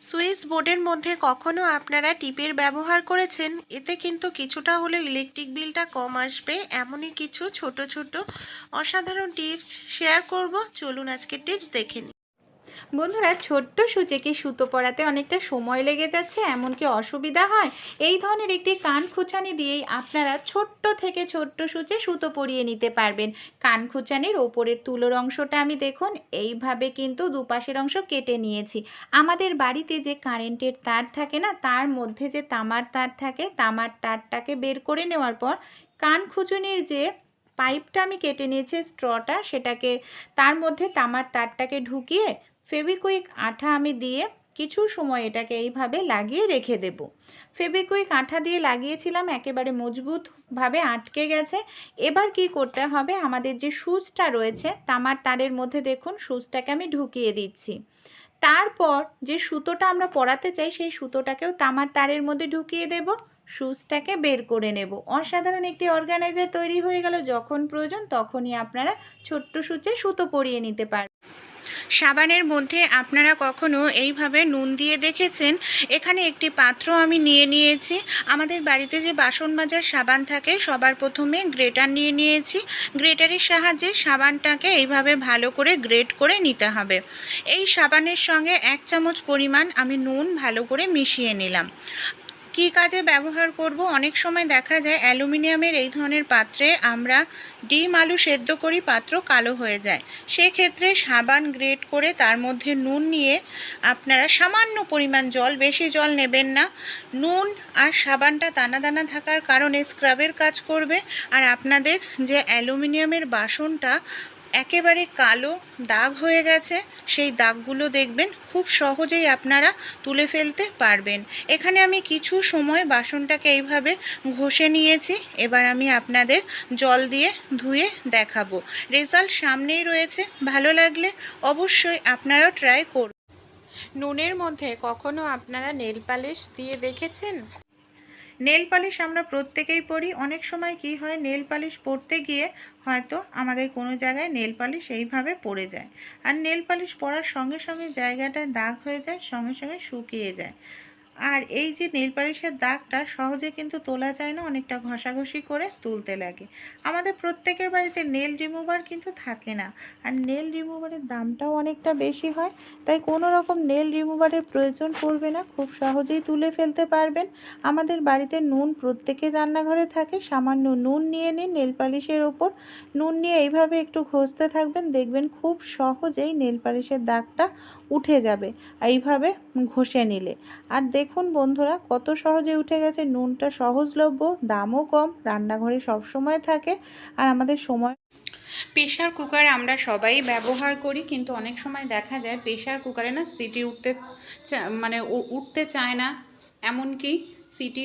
Switch বোর্ডের মধ্যে কখনো আপনারা টিপের ব্যবহার করেছেন? এতে কিন্তু কিছুটা হলে ইলেকট্রিক বিলটা কম আসবে। এমনই কিছু ছোট ছোট, অসাধারণ টিপস শেয়ার করব। চলুন আজকে টিপস দেখে বন্ধুরা, ছোট্ট সূচেকে সুতো পরাতে অনেকটা সময় লেগে যাচ্ছে, এমনকি অসুবিধা হয়। এই ধরনের একটি কান খুঁচানি দিয়েই আপনারা ছোট্ট থেকে ছোট্ট সূচে সুতো পরিয়ে নিতে পারবেন। কান খুঁচানির ওপরের তুলোর অংশটা আমি দেখুন, এইভাবে কিন্তু দুপাশের অংশ কেটে নিয়েছি। আমাদের বাড়িতে যে কারেন্টের তার থাকে না, তার মধ্যে যে তামার তার থাকে, তামার তারটাকে বের করে নেওয়ার পর কান খুঁচুনির যে পাইপটা আমি কেটে নিয়েছি, স্ট্রটা, সেটাকে তার মধ্যে তামার তারটাকে ঢুকিয়ে ফেবিকুইক আঠা আমি দিয়ে কিছু সময় এটাকে এইভাবে লাগিয়ে রেখে দেব। ফেবিকুইক আঠা দিয়ে লাগিয়েছিলাম, একেবারে মজবুতভাবে আটকে গেছে। এবার কি করতে হবে? আমাদের যে সুচটা রয়েছে, তামার তারের মধ্যে দেখুন, সুচটাকে আমি ঢুকিয়ে দিচ্ছি। তারপর যে সুতোটা আমরা পরাতে চাই, সেই সুতোটাকেও তামার তারের মধ্যে ঢুকিয়ে দেব, সুচটাকে বের করে নেব। অসাধারণ একটি অর্গানাইজার তৈরি হয়ে গেল, যখন প্রয়োজন তখনই আপনারা ছোট্ট সূচে সুতো পরিয়ে নিতে পারবেন সাবানের মধ্যে আপনারা কখনো এইভাবে নুন দিয়ে দেখেছেন? এখানে একটি পাত্র আমি নিয়ে নিয়েছি। আমাদের বাড়িতে যে বাসন মাজার সাবান থাকে, সবার প্রথমে গ্রেটার নিয়ে নিয়েছি। গ্রেটারের সাহায্যে সাবানটাকে এইভাবে ভালো করে গ্রেট করে নিতে হবে। এই সাবানের সঙ্গে এক চামচ পরিমাণ আমি নুন ভালো করে মিশিয়ে নিলাম। কী কাজে ব্যবহার করব? অনেক সময় দেখা যায় অ্যালুমিনিয়ামের এই ধরনের পাত্রে আমরা ডিম আলু সেদ্ধ করি, পাত্র কালো হয়ে যায়। সেক্ষেত্রে সাবান গ্রেট করে তার মধ্যে নুন নিয়ে আপনারা সামান্য পরিমাণ জল, বেশি জল নেবেন না। নুন আর সাবানটা দানা দানা থাকার কারণে স্ক্রাবের কাজ করবে। আর আপনাদের যে অ্যালুমিনিয়ামের বাসনটা একেবারে কালো দাগ হয়ে গেছে। সেই দাগগুলো দেখবেন, খুব সহজেই আপনারা তুলে ফেলতে পারবেন। এখানে আমি কিছু সময় বাসনটাকে এইভাবে ঘষে নিয়েছি। এবার আমি আপনাদের জল দিয়ে ধুয়ে দেখাবো। রেজাল্ট সামনেই রয়েছে। ভালো লাগলে অবশ্যই আপনারাও ট্রাই করুন। নুনের মধ্যে কখনো আপনারা নেল পালিশ দিয়ে দেখেছেন? নেল পালিশ আমরা প্রত্যেকেই পড়ি অনেক সময় কি হয়, নেল পালিশ পড়তে গিয়ে হয়তো আমাদের কোনো জায়গায় নেল পালিশ এইভাবে পড়ে যায়। আর নেল পালিশ পরার সঙ্গে সঙ্গে জায়গাটায় দাগ হয়ে যায়, সঙ্গে সঙ্গে শুকিয়ে যায়। আর এই যে নেল পালিশের দাগটা সহজে কিন্তু তোলা যায় না, অনেকটা ঘষাঘষি করে তুলতে লাগে। আমাদের প্রত্যেকের বাড়িতে নেল রিমুভার কিন্তু থাকে না। আর নেল রিমুভারের দামটাও অনেকটা বেশি হয়, তাই কোনো রকম নেল রিমুভারের প্রয়োজন পড়বে না, খুব সহজেই তুলে ফেলতে পারবেন। আমাদের বাড়িতে নুন প্রত্যেকের রান্নাঘরে থাকে, সামান্য নুন নিয়ে নিন নেল পালিশের ওপর। নুন নিয়ে এইভাবে একটু ঘষতে থাকবেন, দেখবেন খুব সহজেই নেল পালিশের দাগটা উঠে যাবে, এইভাবে ঘষে নিলে। আর দেখুন বন্ধুরা, কত সহজে উঠে গেছে। নুনটা সহজলভ্য, দামও কম, রান্নাঘরে সবসময় থাকে, আর আমাদের সময় প্রেশার কুকার আমরা সবাই ব্যবহার করি, কিন্তু অনেক সময় দেখা যায় প্রেশার কুকারে না সিটি উঠতে মানে উঠতে চায় না। এমনকি সিটি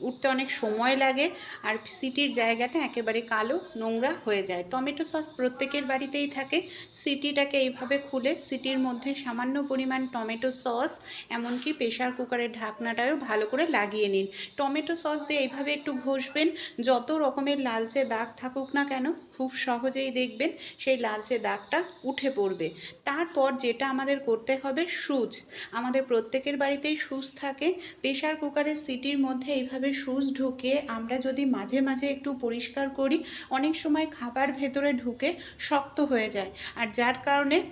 উঠতে অনেক সময় লাগে আর সিটির জায়গাটা একেবারে কালো, নোংরা হয়ে যায়। টমেটো সস প্রত্যেকের বাড়িতেই থাকে। সিটিটাকে এইভাবে খুলে সিটির মধ্যে সামান্য পরিমাণ টমেটো সস, এমনকি প্রেশার কুকারের ঢাকনাটাও ভালো করে লাগিয়ে নিন। টমেটো সস দিয়ে এইভাবে একটু ঘষবেন। যত রকমের লালচে দাগ থাকুক না কেন, খুব সহজেই দেখবেন সেই লালচে দাগটা উঠে পড়বে। তারপর যেটা আমাদের করতে হবে, সুচ। আমাদের প্রত্যেকের বাড়িতেই সুচ থাকে। প্রেশার কুকারের সিটির মধ্যে এইভাবে সুচ ঢুকে আমরা যদি মাঝে মাঝে একটু পরিষ্কার করি, অনেক সময় খাবার ভেতরে ঢুকে শক্ত হয়ে যায়। আর যার কারণে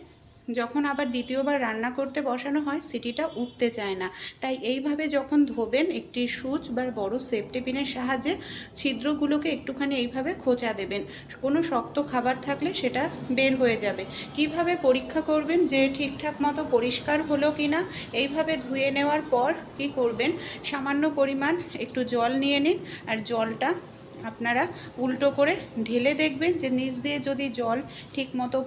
যখন আবার দ্বিতীয়বার রান্না করতে বসানো হয়, সিটিটা উঠতে চায় না। তাই এইভাবে যখন ধোবেন, একটি সুচ বা বড় সেফটি পিনের সাহায্যে ছিদ্রগুলোকে একটুখানি এইভাবে খোঁচা দেবেন। কোনো শক্ত খাবার থাকলে সেটা বের হয়ে যাবে। কীভাবে পরীক্ষা করবেন যে ঠিকঠাক মতো পরিষ্কার হলো কি না এইভাবে ধুয়ে নেওয়ার পর কি করবেন? সামান্য পরিমাণ একটু জল নিয়ে নিন, আর জলটা আপনারা উল্টো করে ঢেলে দেখবেন যে নিচ দিয়ে যদি জল ঠিক মতো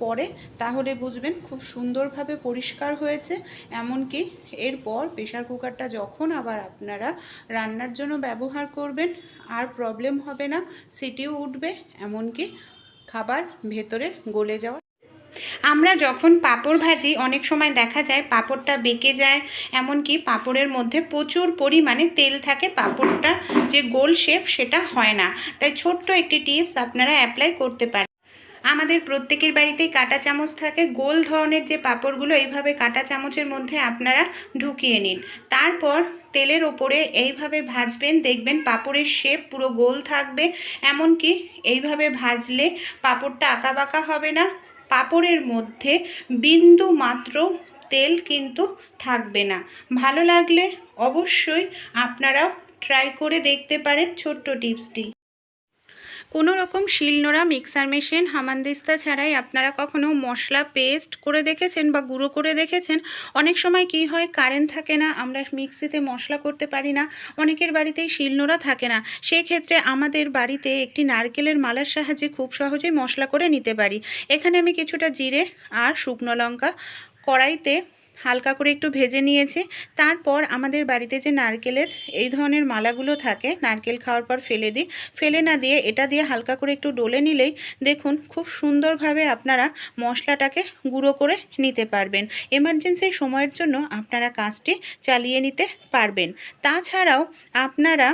পড়ে, তাহলে বুঝবেন খুব সুন্দরভাবে পরিষ্কার হয়েছে। এমনকি এরপর প্রেশার কুকারটা যখন আবার আপনারা রান্নার জন্য ব্যবহার করবেন, আর প্রবলেম হবে না, সিটিও উঠবে। এমনকি খাবার ভেতরে গলে যাওয়া আমরা যখন পাঁপড় ভাজি, অনেক সময় দেখা যায় পাঁপড়টা বেঁকে যায়, এমনকি পাঁপড়ের মধ্যে প্রচুর পরিমাণে তেল থাকে, পাঁপড়টা যে গোল শেপ সেটা হয় না। তাই ছোট্ট একটি টিপস আপনারা অ্যাপ্লাই করতে পারেন। আমাদের প্রত্যেকের বাড়িতেই কাঁটা চামচ থাকে। গোল ধরনের যে পাঁপড়গুলো, এইভাবে কাঁটা চামচের মধ্যে আপনারা ঢুকিয়ে নিন। তারপর তেলের ওপরে এইভাবে ভাজবেন, দেখবেন পাঁপড়ের শেপ পুরো গোল থাকবে। এমনকি এইভাবে ভাজলে পাঁপড়টা আঁকা বাঁকা হবে না। পাঁপড়ের মধ্যে বিন্দু মাত্র তেল কিন্তু থাকবে না। ভালো লাগলে অবশ্যই আপনারাও ট্রাই করে দেখতে পারেন ছোট্ট টিপসটি। কোনো রকম শিলনোড়া মিক্সার মেশিন হামানদিস্তা ছাড়াই আপনারা কখনো মশলা পেস্ট করে দেখেছেন বা গুঁড়ো করে দেখেছেন? অনেক সময় কি হয়, কারেন্ট থাকে না, আমরা মিক্সিতে মশলা করতে পারি না, অনেকের বাড়িতেই শিলনোড়া থাকে না। সেক্ষেত্রে আমাদের বাড়িতে একটি নারকেলের মালার সাহায্যে খুব সহজেই মশলা করে নিতে পারি। এখানে আমি কিছুটা জিরে আর শুকনো লঙ্কা কড়াইতে হালকা করে একটু ভেজে নিয়েছি। তারপর আমাদের বাড়িতে যে নারকেলের এই ধরনের মালাগুলো থাকে, নারকেল খাওয়ার পর ফেলে দিই। ফেলে না দিয়ে এটা দিয়ে হালকা করে একটু ডলে নিলেই দেখুন খুব সুন্দরভাবে আপনারা মশলাটাকে গুঁড়ো করে নিতে পারবেন। এমার্জেন্সির সময়ের জন্য আপনারা কাজটি চালিয়ে নিতে পারবেন। তাছাড়াও আপনারা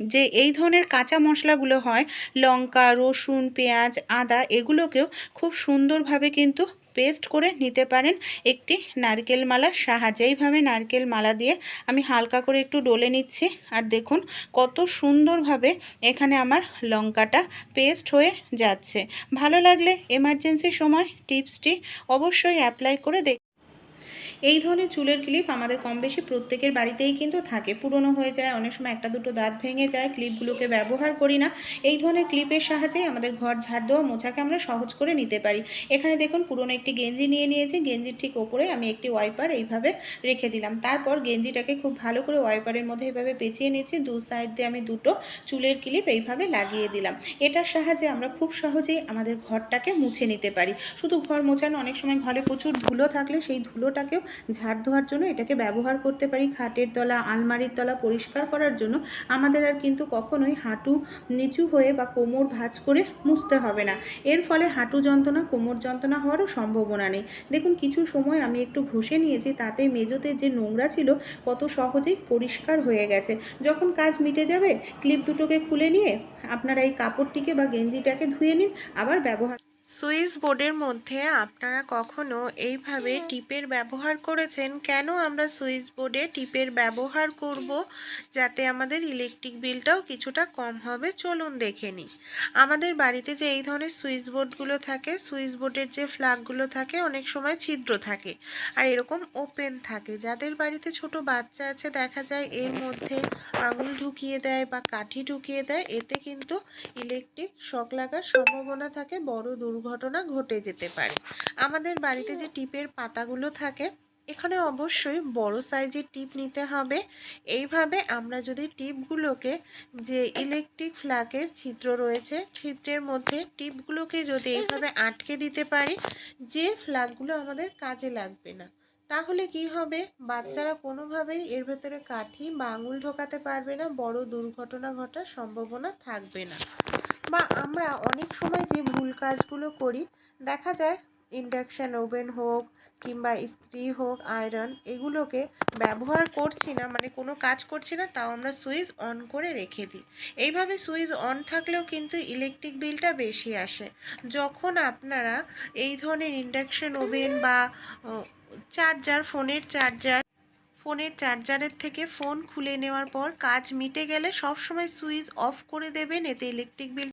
যে এই ধরনের কাঁচা মশলাগুলো হয়, লঙ্কা, রসুন, পেঁয়াজ, আদা, এগুলোকেও খুব সুন্দরভাবে কিন্তু পেস্ট করে নিতে পারেন একটি নারকেল মালার সাহায্যে এইভাবে নারকেল মালা দিয়ে। আমি হালকা করে একটু ডলে নিচ্ছি। আর দেখুন কত সুন্দরভাবে এখানে আমার লঙ্কাটা পেস্ট হয়ে যাচ্ছে। ভালো লাগলে এমার্জেন্সির সময় টিপসটি অবশ্যই অ্যাপ্লাই করে দেখ এই ধরনের চুলের ক্লিপ আমাদের কম বেশি প্রত্যেকের বাড়িতেই কিন্তু থাকে। পুরনো হয়ে যায়, অনেক সময় একটা দুটো দাঁত ভেঙে যায় ক্লিপগুলোকে ব্যবহার করি না। এই ধরনের ক্লিপের সাহায্যেই আমাদের ঘর ঝাড় দেওয়া মোছাকে আমরা সহজ করে নিতে পারি। এখানে দেখুন, পুরনো একটি গেঞ্জি নিয়ে নিয়েছি। গেঞ্জির ঠিক ওপরে আমি একটি ওয়াইপার এইভাবে রেখে দিলাম। তারপর গেঞ্জিটাকে খুব ভালো করে ওয়াইপারের মধ্যে এইভাবে পেঁচিয়ে নিয়েছি। দু সাইড দিয়ে আমি দুটো চুলের ক্লিপ এইভাবে লাগিয়ে দিলাম। এটার সাহায্যে আমরা খুব সহজেই আমাদের ঘরটাকে মুছে নিতে পারি। শুধু ঘর মোছানো, অনেক সময় ঘরে প্রচুর ধুলো থাকলে সেই ধুলোটাকেও ঝাড় ধোয়ার জন্য, এটাকে ব্যবহার করতে পারি খাটের তলা, আলমারির তলা পরিষ্কার করার জন্য। আমাদের আর কিন্তু কখনোই হাঁটু নিচু হয়ে বা কোমর ভাঁজ করে মুছতে হবে না। এর ফলে হাঁটু যন্ত্রণা, কোমর যন্ত্রণা হওয়ারও সম্ভাবনা নেই। দেখুন, কিছু সময় আমি একটু ঘষে নিয়েছি, তাতে মেজোতে যে নোংরা ছিল, কত সহজেই পরিষ্কার হয়ে গেছে। যখন কাজ মিটে যাবে, ক্লিপ দুটোকে খুলে নিয়ে আপনারা এই কাপড়টিকে বা গেঞ্জিটাকে ধুয়ে নিন, আবার ব্যবহার সুইচ বোর্ডের মধ্যে আপনারা কখনো এইভাবে টিপের ব্যবহার করেছেন? কেন আমরা সুইচ বোর্ডে টিপের ব্যবহার করব যাতে আমাদের ইলেকট্রিক বিলটাও কিছুটা কম হবে? চলুন দেখে নিই। আমাদের বাড়িতে যে এই ধরনের সুইচ বোর্ডগুলো থাকে, সুইচ বোর্ডের যে ফ্ল্যাগগুলো থাকে, অনেক সময় ছিদ্র থাকে আর এরকম ওপেন থাকে। যাদের বাড়িতে ছোট বাচ্চা আছে, দেখা যায় এর মধ্যে আঙুল ঢুকিয়ে দেয় বা কাঠি ঢুকিয়ে দেয়, এতে কিন্তু ইলেকট্রিক শক লাগার সম্ভাবনা থাকে, বড় দুর্ঘটনা ঘটে যেতে পারে। আমাদের বাড়িতে যে টিপের পাতাগুলো থাকে, এখানে অবশ্যই বড় সাইজের টিপ নিতে হবে। এইভাবে আমরা যদি টিপগুলোকে, যে ইলেকট্রিক ফ্ল্যাগের ছিদ্র রয়েছে, ছিদ্রের মধ্যে টিপগুলোকে যদি এইভাবে আটকে দিতে পারি, যে ফ্ল্যাগগুলো আমাদের কাজে লাগবে না, তাহলে কি হবে? বাচ্চারা কোনোভাবেই এর ভেতরে কাঠি বা আঙুল ঢোকাতে পারবে না, বড় দুর্ঘটনা ঘটার সম্ভাবনা থাকবে না। বা আমরা অনেক সময় যে ভুল কাজগুলো করি, দেখা যায় ইন্ডাকশান ওভেন হোক কিংবা ইস্ত্রি হোক আয়রন, এগুলোকে ব্যবহার করছি না মানে কোনো কাজ করছি না, তাও আমরা সুইচ অন করে রেখে দিই। এইভাবে সুইচ অন থাকলেও কিন্তু ইলেকট্রিক বিলটা বেশি আসে। যখন আপনারা এই ধরনের ইন্ডাকশান ওভেন বা চার্জার, ফোনের চার্জার, ফোনের চার্জারের থেকে ফোন খুলে নেওয়ার পর কাজ মিটে গেলে সবসময় সুইচ অফ করে দেবেন, এতে ইলেকট্রিক বিল